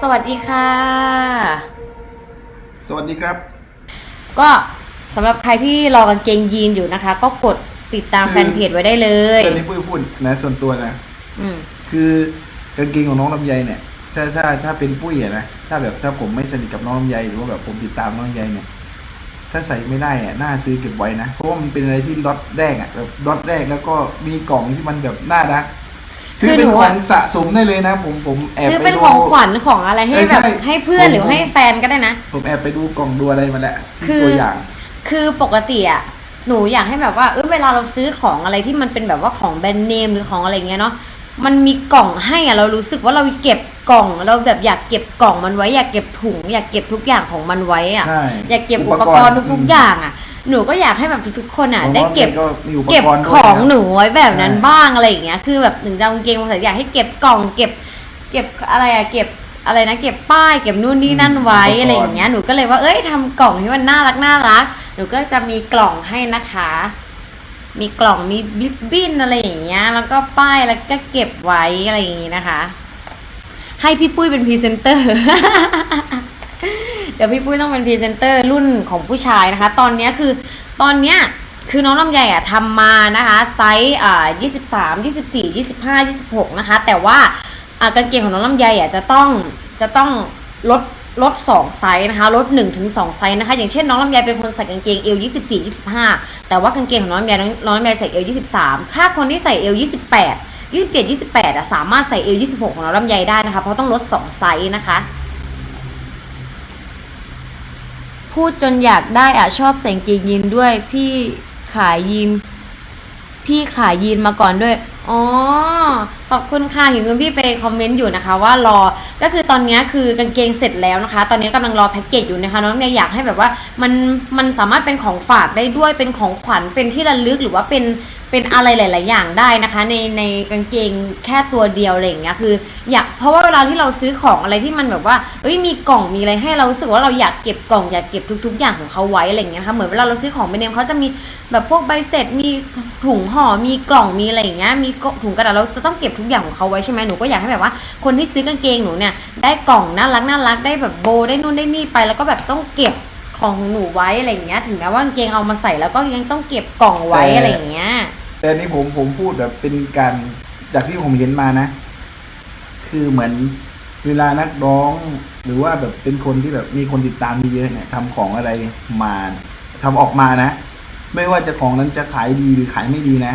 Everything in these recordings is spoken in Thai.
สวัสดีค่ะ สวัสดีครับ ก็สำหรับใครที่รอกางเกงยีนอยู่นะคะ ก็กดติดตามคือแฟนเพจไว้ได้เลยตอนนี้ปุ้ยพูดนะส่วนตัวนะ อืม คือกางเกงของน้องลำไยเนี่ย ถ้าถ้าถ้าเป็นปุ้ยอะนะ ถ้าแบบถ้าผมไม่สนิทกับน้องลำไยหรือว่าแบบผมติดตามน้องลำไยเนี่ย ถ้าใส่ไม่ได้อะน่าซื้อเก็บไว้นะ เพราะว่ามันเป็นอะไรที่ล็อตแรกอะแบบล็อตแรกแล้วก็มีกล่องที่มันแบบน่ารัก ซื้อเป็นของสะสมได้เลยนะ ผมผมแอบซื้อไปเป็นดู ของขวัญของอะไรให้เออแบบใช่ให้เพื่อนผม หรือให้แฟนก็ได้นะ ผมแอบไปดูกล่องดูอะไรมาแล้วคืที่อตัวอย่าง คือปกติอะหนูอยากให้แบบว่าเออเวลาเราซื้อของอะไรที่มันเป็นแบบว่าของแบรนด์เนมหรือของอะไรเงี้ยเนาะมันมีกล่องให้อะเรารู้สึกว่าเราเก็บ กล่องเราแบบอยากเก็บกล่องมันไว้ อยากเก็บถุง อยากเก็บทุกอย่างของมันไว้อะ ใช่อยากเก็บอุปกรณ์ทุกๆอย่างอะ หนูก็อยากให้แบบทุกๆคนอะ ผมว่าได้เก็บ มันก็มีอุปกรณ์เก็บด้วยของนะหนูไว้แบบนั้นใช่ บ้างอะไรอย่างเงี้ย คือแบบถึงจะเอากางเกงมาใส่อยากให้เก็บกล่อง เก็บ เก็บอะไรอะเก็บอะไรนะ เก็บป้าย เก็บนู่นนี่นั่นไว้อะไรอย่างเงี้ย หนูก็เลยว่า เอ้ยทำกล่องที่มันน่ารักน่ารัก หนูก็จะมีกล่องให้นะคะ มีกล่องมีบิบบิ้นอะไรอย่างเงี้ย แล้วก็ป้ายแล้วก็เก็บไว้อะไรอย่างงี้นะคะ ให้พี่ปุ้ยเป็นพรีเซนเตอร์ เดี๋ยวพี่ปุ้ยต้องเป็นพรีเซนเตอร์รุ่นของผู้ชายนะคะ ตอนนี้คือตอนเนี้ยคือน้องลำไยอะทำมานะคะไซส์อ่า23 24 25 26 นะคะ แต่ว่าอ่ากางเกงของน้องลำไยอะจะต้องจะต้องลดลด2ไซส์นะคะลด1ถึง2ไซส์นะคะ อย่างเช่นน้องลำไยเป็นคนใส่กางเกงเอว24 25 แต่ว่ากางเกงของน้องลำไยน้องน้องลำไยใส่เอว23ถ้าคนที่ใส่เอว28 ยี่สิบเจ็ดยี่สิบแปดอะสามารถใส่เอว26ของเราลำไยได้นะคะ เพราะต้องลดสองไซส์นะคะ พูดจนอยากได้อะชอบใส่กางเกงยีนด้วย พี่ขายยีน พี่ขายยีนมาก่อนด้วย อ๋อ ขอบคุณค่ะเห็นคุณพี่ไปคอมเมนต์อยู่นะคะ ว่ารอ ก็คือตอนนี้คือกางเกงเสร็จแล้วนะคะ ตอนนี้กำลังรอแพ็กเกจอยู่นะคะน้องเนี่ยอยากให้แบบว่ามันมันสามารถเป็นของฝากได้ด้วยเป็นของขวัญเป็นที่ระลึกหรือว่าเป็นเป็นอะไรหลาย ๆ อย่างได้นะคะ ในในกางเกงแค่ตัวเดียวอะไรอย่างเงี้ยคืออยากเพราะว่าเวลาที่เราซื้อของอะไรที่มันแบบว่าเอ้ยมีกล่องมีอะไรให้เรารู้สึกว่าเราอยากเก็บกล่องอยากเก็บทุก ๆ อย่างของเขาไว้อะไรอย่างเงี้ยนะคะเหมือนเวลาเราซื้อของแบรนด์เนมเขาจะมีแบบพวกใบเสร็จมีถุงห่อมีกล่องมีอะไรอย่างเงี้ยมีถุงกระดาษเราจะต้องเก็บทุกอย่างของเขาไว้ใช่ไหมหนูก็อยากให้แบบว่า คนที่ซื้อกางเกงหนูเนี่ยได้กล่องน่ารักน่ารักได้แบบโบได้นู่นได้นี่ไปแล้วก็แบบต้องเก็บของของหนูไว้อะไรอย่างเงี้ย ถึงแม้ว่ากางเกงเอามาใส่แล้วก็ยังต้องเก็บกล่องไว้อะไรอย่างเงี้ย แต่อันนี้ผมผมพูดแบบเป็นการจากที่ผมเห็นมานะ คือเหมือนเวลานักร้อง หรือว่าแบบเป็นคนที่แบบมีคนติดตามเยอะๆเนี่ยทำของอะไรมาทำออกมานะ ไม่ว่าจะของนั้นจะขายดีหรือขายไม่ดีนะ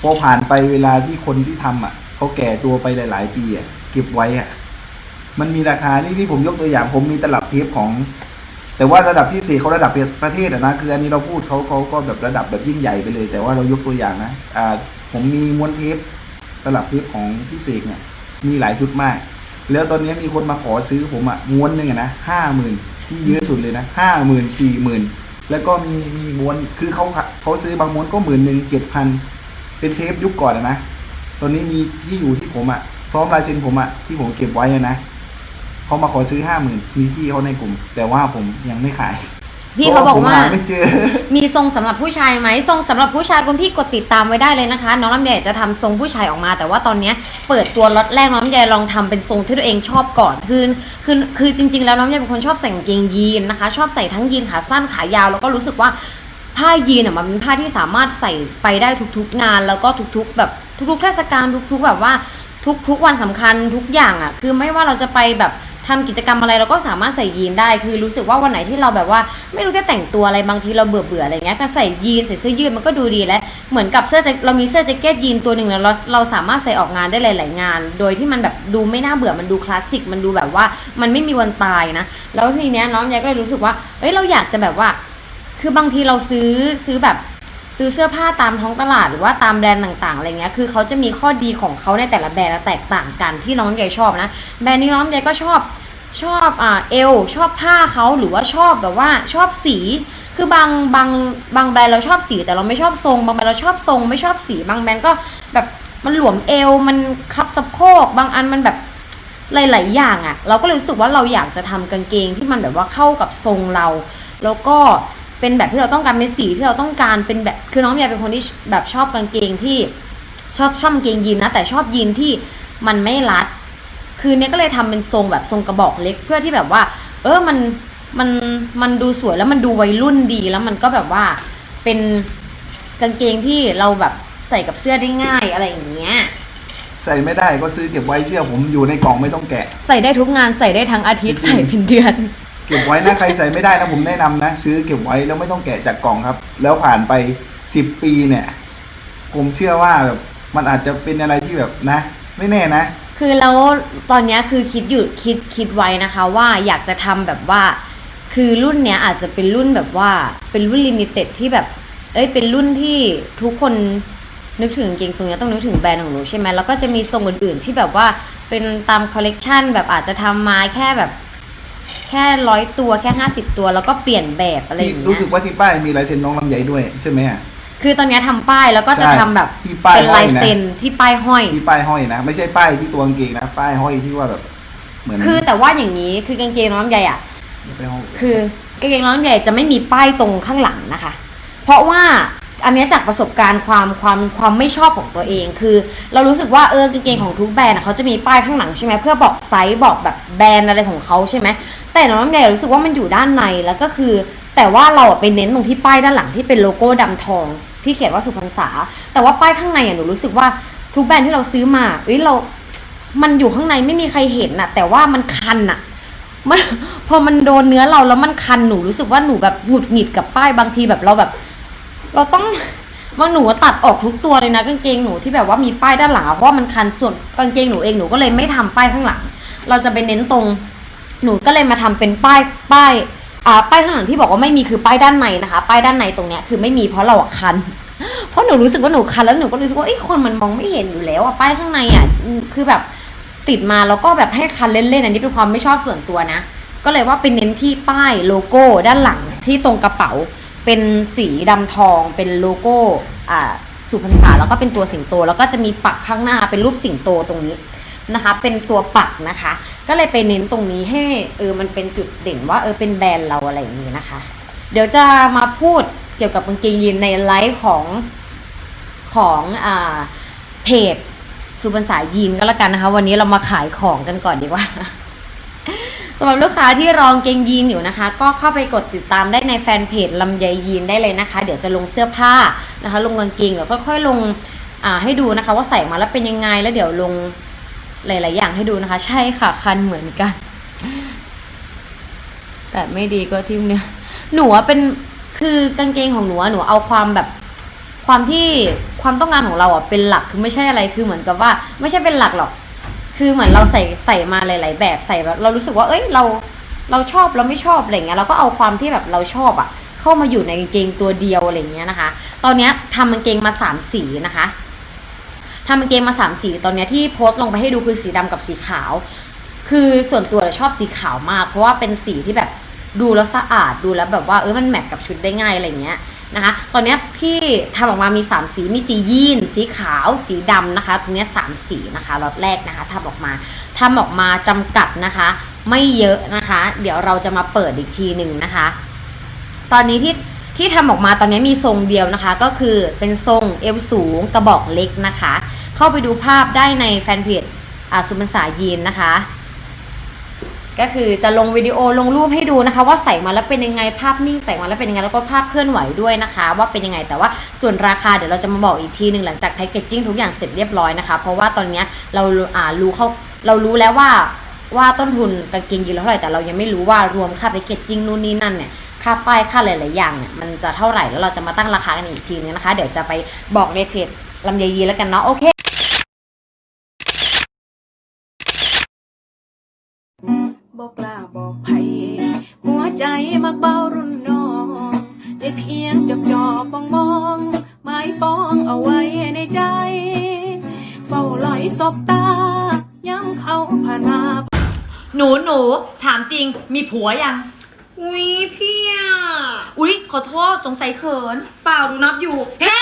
พอผ่านไปเวลาที่คนที่ทำอะ เขาแก่ตัวไปหลาย ๆ ปีอะเก็บไว้อะมันมีราคานี่พี่ผมยกตัวอย่าง ผมมีตลับเทปของ แต่ว่าระดับที่สี่เขาระดับประเทศอะนะคือ อันนี้เราพูดเขาเขาก็แบบระดับแบบยิ่งใหญ่ไปเลย แต่ว่าเรายกตัวอย่างนะอ่าผมมีม้วนเทปตลับเทปของพี่เสกเนี่ย มีหลายชุดมาก แล้วตอนนี้มีคนมาขอซื้อผมอะม้วนหนึ่งนะห้าหมื่นที่เยอะสุดเลยนะห้าหมื่นสี่หมื่นแล้วก็มีมีม้วนคือเขาเขาซื้อบางม้วนก็หมื่นหนึ่งเจ็ดพันเป็นเทปยุคก่อนนะ ตอนนี้มีที่อยู่ที่ผมอะพร้อมลายเซ็นผมอะที่ผมเก็บไว้อะนะเขามาขอซื้อห้าหมื่นมีพี่เขาในกลุ่ม แต่ว่าผมยังไม่ขายพี่เขาบอกพระว่าผมหไม่เจอ มีทรงสำหรับผู้ชายไหมทรงสำหรับผู้ชายคุณพี่กดติดตามไว้ได้เลยนะคะ น้องลำไยจะทำทรงผู้ชายออกมา แต่ว่าตอนเนี้ยเปิดตัวล็อตแรกน้องลำไยลองทำเป็นทรงที่ตัวเองชอบก่อนคือคือคือจริง ๆ แล้วน้องลำไยเป็นคนชอบใส่กางเกงยีนนะคะ ชอบใส่ทั้งยีนขาสั้นขายาวแล้วก็รู้สึกว่า ผ้ายีนอะมันเป็นผ้าที่สามารถใส่ไปได้ทุกๆงาน แล้วก็ทุกๆ แบบทุกๆเทศกาลทุกๆ แบบว่าทุกทุกวันสำคัญทุกอย่างอะ คือไม่ว่าเราจะไปแบบทำกิจกรรมอะไรเราก็สามารถใส่ยีนได้ คือรู้สึกว่าวันไหนที่เราแบบว่า ไม่รู้จะแต่งตัวอะไรบางทีเราเบื่อเบื่ออะไรเงี้ยแต่ใส่ยีนใส่เสื้อยืดมันก็ดูดีแล้วเหมือนกับเสื้อจ็คเรามีเสื้อแจ็คเก็ตยีนตัวหนึ่งแล้วเราเราสามารถใส่ออกงานได้หลาย ๆ งาน โดยที่มันแบบดูไม่น่าเบื่อมันดูคลาสสิกมันดูแบบว่ามันไม่มีวันตายนะแล้วทีเนี้ยน้องยายก็เลยรู้สึกว่าเอ้ยเราอยากจะแบบว่า คือบางทีเราซื้อซื้อแบบซื้อเสื้อผ้าตามท้องตลาดหรือว่าตามแบรนด์ต่างๆอะไรเงี้ย คือเขาจะมีข้อดีของเขาในแต่ละแบรนด์แตกต่างกันที่น้องใหญ่ชอบนะ แบรนด์นี้น้องใหญ่ก็ชอบชอบอ่าเอลชอบผ้าเขาหรือว่าชอบแบบว่าชอบสี คือบางบางบางแบรนด์เราชอบสี แต่เราไม่ชอบทรง บางแบรนด์เราชอบทรง ไม่ชอบสี บางแบรนด์ก็แบบมันหลวมเอวมันคับสะโพกบางอันมันแบบหลาย ๆ อย่างอะ่ะ เราก็เลยรู้สึกว่าเราอยากจะทำกางเกงที่มันแบบว่าเข้ากับทรงเรา แล้วก็ เป็นแบบที่เราต้องการเป็นสีที่เราต้องการเป็นแบบคือน้องเมียเป็นคนที่แบบชอบกางเกงที่ชอบชอบกางเกงยีนนะแต่ชอบยีนที่มันไม่รัด คือเนี้ยก็เลยทำเป็นทรงแบบทรงกระบอกเล็กเพื่อที่แบบว่า เออมันมันมันดูสวยแล้วมันดูวัยรุ่นดีแล้วมันก็แบบว่าเป็นกางเกงที่เราแบบใส่กับเสื้อได้ง่ายอะไรอย่างเงี้ยใส่ไม่ได้ก็ซื้อเก็บไว้เชื่อผมอยู่ในกล่องไม่ต้องแกะ ใส่ได้ทุกงานใส่ได้ทั้งอาทิตย์จริงๆใส่เป็นเดือน เก็บไว้นะใครใส่ไม่ได้นะผมแนะนำนะ ซื้อเก็บไว้แล้วไม่ต้องแกะจากกล่องครับ แล้วผ่านไปสิบปีเนี่ย ผมเชื่อว่าแบบมันอาจจะเป็นอะไรที่แบบนะ ไม่แน่นะ คือแล้วตอนเนี้ยคือคิดอยู่คิดคิดไว้นะคะ ว่าอยากจะทำแบบว่า คือรุ่นเนี้ยอาจจะเป็นรุ่นแบบว่าเป็นรุ่นลิมิเต็ดที่แบบ เอ้ยเป็นรุ่นที่ทุกคนนึกถึงกางเกงทรงเนี้ยต้องนึกถึงแบรนด์ของหนูใช่ไหมแล้วก็จะมีทรงอื่นๆที่แบบว่าเป็นตามคอลเลกชันแบบอาจจะทำมาแค่แบบ แค่ร้อยตัวแค่ห้าสิบตัว แล้วก็เปลี่ยนแบบอะไรอที่ย่างเงี้รู้สึกยว่าที่ป้ายมีลายเซ็นน้องลำไยด้วยใช่ไหมอะคือตอนเนี้ยทำป้ายแล้วก็จะใช่ทำแบบที่ป้ายเป็นลายห้อยนะ เซ็นที่ป้ายห้อย ที่ป้ายห้อยนะ ไม่ใช่ป้ายที่ตัวกางเกงนะ ป้ายห้อยที่ว่าแบบเหมือนคือแต่ว่าอย่างนี้คือกางเกงน้องลำไยอะ ป้ายห้อยคือกางเกงน้องลำไยจะไม่มีป้ายตรงข้างหลังนะคะ เพราะว่า อันนี้จากประสบการณ์ความความความไม่ชอบของตัวเอง คือ เรารู้สึกว่าเออกางเกงของทุกแบรนด์เขาจะมีป้ายข้างหลังใช่ไหมเพื่อบอกไซส์บอกแบบแบรนด์อะไรของเขาใช่ไหมแต่น้องลำไยรู้สึกว่ามันอยู่ด้านในแล้วก็คือ แต่ว่าเราไปเน้นตรงที่ป้ายด้านหลังที่เป็นโลโก้ดำทอง ที่เขียนว่าสุพรรษา แต่ว่าป้ายข้างในอะหนูรู้สึกว่าทุกแบรนด์ที่เราซื้อมาเอ้ยเรา มันอยู่ข้างในไม่มีใครเห็นน่ะ แต่ว่ามันคันน่ะมันพอมันโดนเนื้อเราแล้วมันคันหนูรู้สึกว่าหนูแบบหงุดหงิดกับป้ายบางทีแบบเราแบบ เราต้องบาหนูตัดออกทุกตัวเลยนะกางเกงหนูที่แบบว่ามีป้ายด้านหลังเพราะมันคันส่วนกางเกงหนูเองหนูก็เลยไม่ทำป้ายข้างหลัง เราจะไปเน้นตรง หนูก็เลยมาทำเป็นป้ายป้ายอ่าป้ายข้างหลังที่บอกว่าไม่มีคือป้ายด้านในนะคะ ป้ายด้านในตรงเนี้ยคือไม่มีเพราะเราคัน เพราะหนูรู้สึกว่าหนูคันแล้วหนูก็รู้สึกว่าไอ้คนมันมองไม่เห็นอยู่แล้วอะป้ายข้างในอะคือแบบติดมาแล้วก็แบบให้คันเล่นๆอันนี้เป็นความไม่ชอบส่วนตัวนะ ก็เลยว่าเป็นเน้นที่ป้ายโลโก้ด้านหลังที่ตรงกระเป๋า เป็นสีดำทองเป็นโลโก้อ่าสุพรรษาแล้วก็เป็นตัวสิงโต แล้วก็จะมีปักข้างหน้าเป็นรูปสิงโตตรงนี้นะคะ เป็นตัวปักนะคะ ก็เลยไปเน้นตรงนี้ให้เออมันเป็นจุดเด่นว่าเออเป็นแบรนด์เราอะไรอย่างนี้นะคะ เดี๋ยวจะมาพูดเกี่ยวกับกางเกงยีนในไลฟ์ของของอ่าเพจสุพรรษายีนก็แล้วกันนะคะ วันนี้เรามาขายของกันก่อนดีกว่า สำหรับลูกค้าที่รองเกงยีนอยู่นะคะ ก็เข้าไปกดติดตามได้ในแฟนเพจลำไยยีนได้เลยนะคะ เดี๋ยวจะลงเสื้อผ้านะคะ ลงกางเกงเดี๋ยวค่อยๆลงให้ดูนะคะ ว่าใส่มาแล้วเป็นยังไงแล้วเดี๋ยวลงหลาย ๆ อย่างให้ดูนะคะ ใช่ค่ะคันเหมือนกัน แต่ไม่ดีก็ทิมเนี่ย หนูเป็นคือกางเกงของหนูหนูเอาความแบบความที่ความต้องการของเราอะเป็นหลักคือไม่ใช่อะไรคือเหมือนกับว่า ไม่ใช่เป็นหลักหรอก คือเหมือนเราใส่ใส่มาหลาย ๆ แบบใส่แบบเรารู้สึกว่าเอ้ยเราเราชอบเราไม่ชอบอะไรเงี้ยเราก็เอาความที่แบบเราชอบอะ เข้ามาอยู่ในกางเกงตัวเดียวอะไรเงี้ยนะคะ ตอนเนี้ยทำกางเกงมาสามสีนะคะทำกางเกงมาสามสีตอนเนี้ยที่โพสต์ลงไปให้ดูคือสีดำกับสีขาว คือส่วนตัวเราชอบสีขาวมาก เพราะว่าเป็นสีที่แบบ ดูแล้วสะอาดดูแล้วแบบว่าเออมันแมทกับชุดได้ง่ายอะไรเงี้ยนะคะ ตอนนี้ที่ทำออกมามีสามสีมีสียีนสีขาวสีดำนะคะตรงนี้สามสีนะคะล็อตแรกนะคะทำออกมาทำออกมาจำกัดนะคะ ไม่เยอะนะคะ เดี๋ยวเราจะมาเปิดอีกทีหนึ่งนะคะ ตอนนี้ที่ที่ทำออกมาตอนนี้มีทรงเดียวนะคะ ก็คือเป็นทรงเอวสูงกระบอกเล็กนะคะ เข้าไปดูภาพได้ในแฟนเพจอาสุพรรษายีนนะคะ ก็คือจะลงวิดีโอลงรูปให้ดูนะคะ ว่าใส่มาแล้วเป็นยังไงภาพนิ่งใส่มาแล้วเป็นยังไงแล้วก็ภาพเคลื่อนไหวด้วยนะคะ ว่าเป็นยังไงแต่ว่าส่วนราคาเดี๋ยวเราจะมาบอกอีกทีหนึ่งหลังจากแพคเกจจิ้งทุกอย่างเสร็จเรียบร้อยนะคะ เพราะว่าตอนนี้เราอ่ารู้เขาเรารู้แล้วว่าว่าต้นทุนกางเกงยีนเราเท่าไหร่แต่เรายังไม่รู้ว่ารวมค่าแพคเกจจิ้งนู่นนี่นั่นเนี่ยค่าป้ายค่าหลายๆอย่างเนี่ยมันจะเท่าไหร่แล้วเราจะมาตั้งราคากันอีกทีนึงนะคะ เดี๋ยวจะไปบอกในเพจลำไยยีแล้วกันเนาะโอเค บอกกล้าบอกไผหัวใจมักเบารุ่นน้องได้เพียงจับจอบมองมองไม้ปองเอาไว้ในใจ เฝ้าลอยสบตา ย้ำเขาผ่านมาหนูหนูถามจริงมีผัวยัง อุ้ยพี่อะอุ๊ย ขอโทษสงสัยเขิน เปล่าหนูนับอยู่ เฮ้